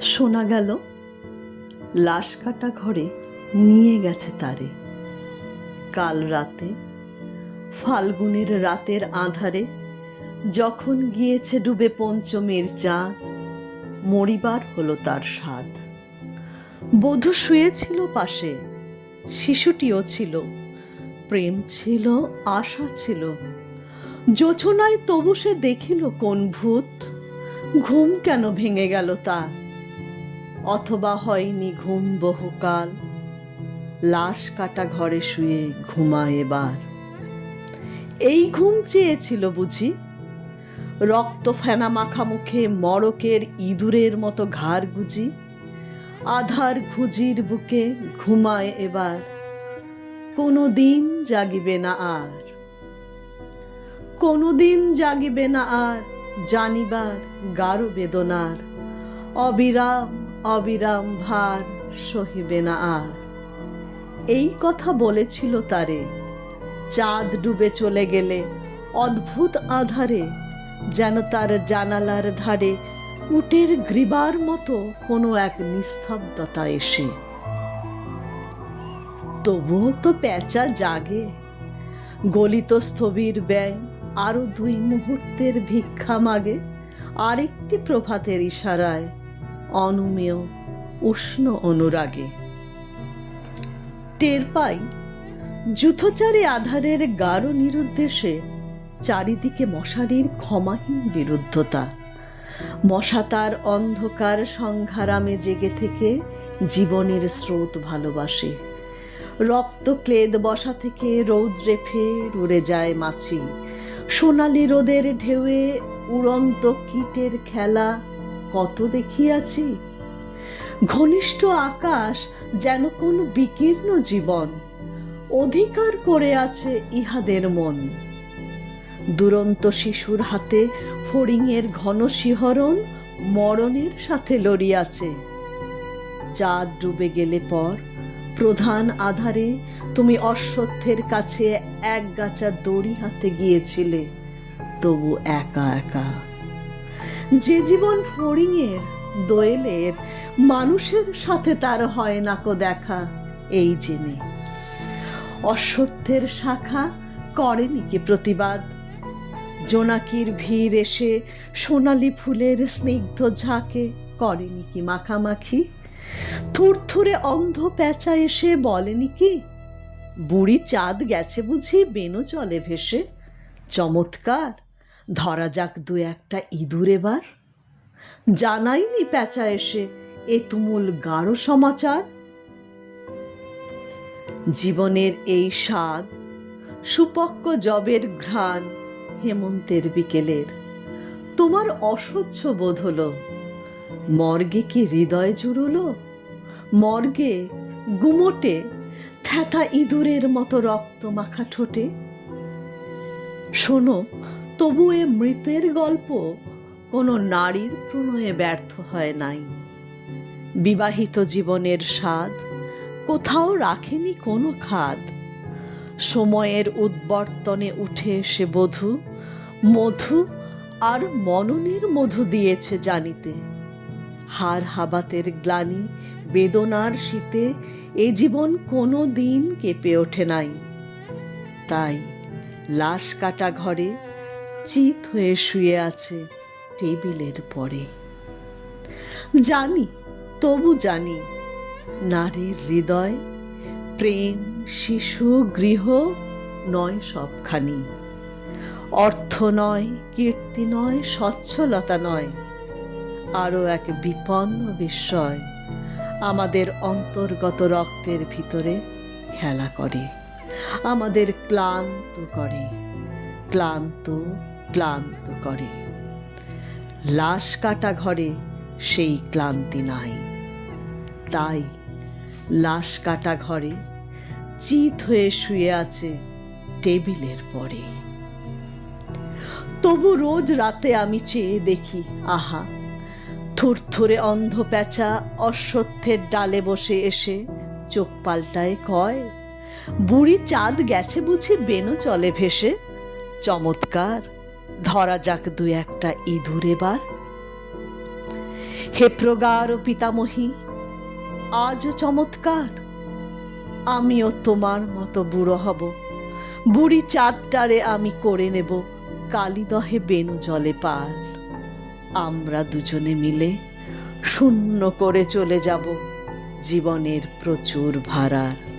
শোনা গেল, লাশ কাটা ঘরে নিয়ে গেছে তারে। কাল রাতে, ফাল্গুনের রাতের আধারে যখন গিয়েছে ডুবে পঞ্চমের চাঁদ, মরিবার হলো তার স্বাদ। বধূ শুয়েছিল পাশে, শিশুটিও ছিল, প্রেম ছিল, আশা ছিল। যোচনায় তবু সে দেখিল কোন ভূত, ঘুম কেন ভেঙে গেল তার? অথবা হয়নি ঘুম বহুকাল। লাশ কাটা ঘরে শুয়ে ঘুমায় এবার। এই ঘুম চেয়েছিল বুঝি? রক্ত ফেনা মাখা মুখে মড়কের ইঁদুরের মতো ঘাড় গুজি। আধার ঘুজির বুকে ঘুমায় এবার। কোনো দিন জাগিবে না আর। কোনো দিন জাগিবে না আর, জানিবার গাঢ় বেদনার। অবিরাম অবিরাম ভার সহিবে না আর। এই কথা বলেছিল তারে। চাঁদ ডুবে চলে গেলে অদ্ভুত আধারে যেন তার জানালার ধারে উটের গ্রীবার মতো কোনো এক নিস্তব্ধতা এসে। তবুও তো প্যাঁচা জাগে। গলিত স্থবির ব্যাং আরও দুই মুহূর্তের ভিক্ষা মাগে, আরেকটি প্রভাতের ইশারায় অনুমেয়, উষ্ণ অনুরাগে। টের পাই যুথচারে আধারের গাঢ় নিরুদ্দেশে চারিদিকে মশারির ক্ষমাহীন বিরুদ্ধতা। মশা তার অন্ধকার সংঘারামে জেগে থেকে জীবনের স্রোত ভালোবাসে। রক্ত ক্লেদ বসা থেকে রৌদ্রে ফের উড়ে যায় মাছি। সোনালি রোদের ঢেউয়ে উড়ন্ত কীটের খেলা কত দেখিয়াছি? ঘনিষ্ঠ আকাশ যেন কোন বিকীর্ণ জীবন, অধিকার করে আছে ইহাদের মন। দুরন্ত শিশুর হাতে ফড়িংয়ের ঘন শিহরণ মরণের সাথে লড়িয়াছে। চাঁদ ডুবে গেলে পর প্রধান আধারে তুমি অশ্বত্থের কাছে এক গাছা দড়ি হাতে গিয়েছিলে, তবু একা একা। যে জীবন ফড়িংয়ের, দোয়েলের, মানুষের সাথে তার হয় না কো দেখা, এই জেনে। অসত্যের শাখা করেনি কি প্রতিবাদ? জোনাকির ভিড় এসে সোনালি ফুলের স্নিগ্ধ ঝাঁকে করেনি কি মাখামাখি? থুরথুরে অন্ধ প্যাঁচা এসে বলেনি কি? বুড়ি চাঁদ গেছে বুঝি বেনো চলে ভেসে। চমৎকার! ধরা যাক দু একটা ইঁদুর এবার। জানাইনি প্যাঁচা এসে, এ তুমুল গাঢ় সমাচার? জীবনের এই স্বাদ, সুপক্ক জবের ঘ্রাণ হেমন্তের বিকেলের। তোমার অসহ্য বোধ হলো, মর্গে কি হৃদয় জুড়লো? মর্গে গুমোটে থ্যাথা ইঁদুরের মতো রক্ত মাখা ঠোঁটে? শোনো তবু এ মৃতের গল্প কোনো নারীর প্রণয়ে ব্যর্থ হয় নাই। বিবাহিত জীবনের স্বাদ কোথাও রাখেনি কোনো খাদ। সময়ের উদ্বর্তনে উঠে এসে বধূ, মধু আর মননের মধু দিয়েছে জানিতে। হার হাবাতের গ্লানি বেদনার শীতে এ জীবন কোনো দিন কেঁপে ওঠে নাই। তাই লাশ কাটা ঘরে চিত হয়ে শুয়ে আছে টেবিলের পরে। জানি, তবু জানি, নারীর হৃদয়, প্রেম, শিশু, গৃহ নয় সবখানি। অর্থ নয়, কীর্তি নয় স্বচ্ছলতা নয়, আরও এক বিপন্ন বিস্ময় আমাদের অন্তর্গত রক্তের ভিতরে খেলা করে, আমাদের ক্লান্ত করে, ক্লান্ত ক্লান্ত করে। লাশ কাটা ঘরে সেই ক্লান্তি নাই। তাই লাশ কাটা ঘরে চিত হয়ে শুয়ে আছে টেবিলের পরে। তবু রোজ রাতে আমি চেয়ে দেখি, আহা, থুরথুরে অন্ধ প্যাঁচা অশ্বত্থের ডালে বসে এসে চোখ পাল্টায় কয়, বুড়ি চাঁদ গেছে বুঝি বেনো চলে ভেসে? চমৎকার ধরা যাক দু একটা ইঁদুর এবার। হে প্রগাঢ় পিতামহী, আজও চমৎকার। আমিও তোমার মতো বুড়ো হব। বুড়ি চাঁদটারে আমি করে নেব, কালিদহে বেনু জলে পাল আমরা দুজনে মিলে শূন্য করে চলে যাব, জীবনের প্রচুর ভাড়ার।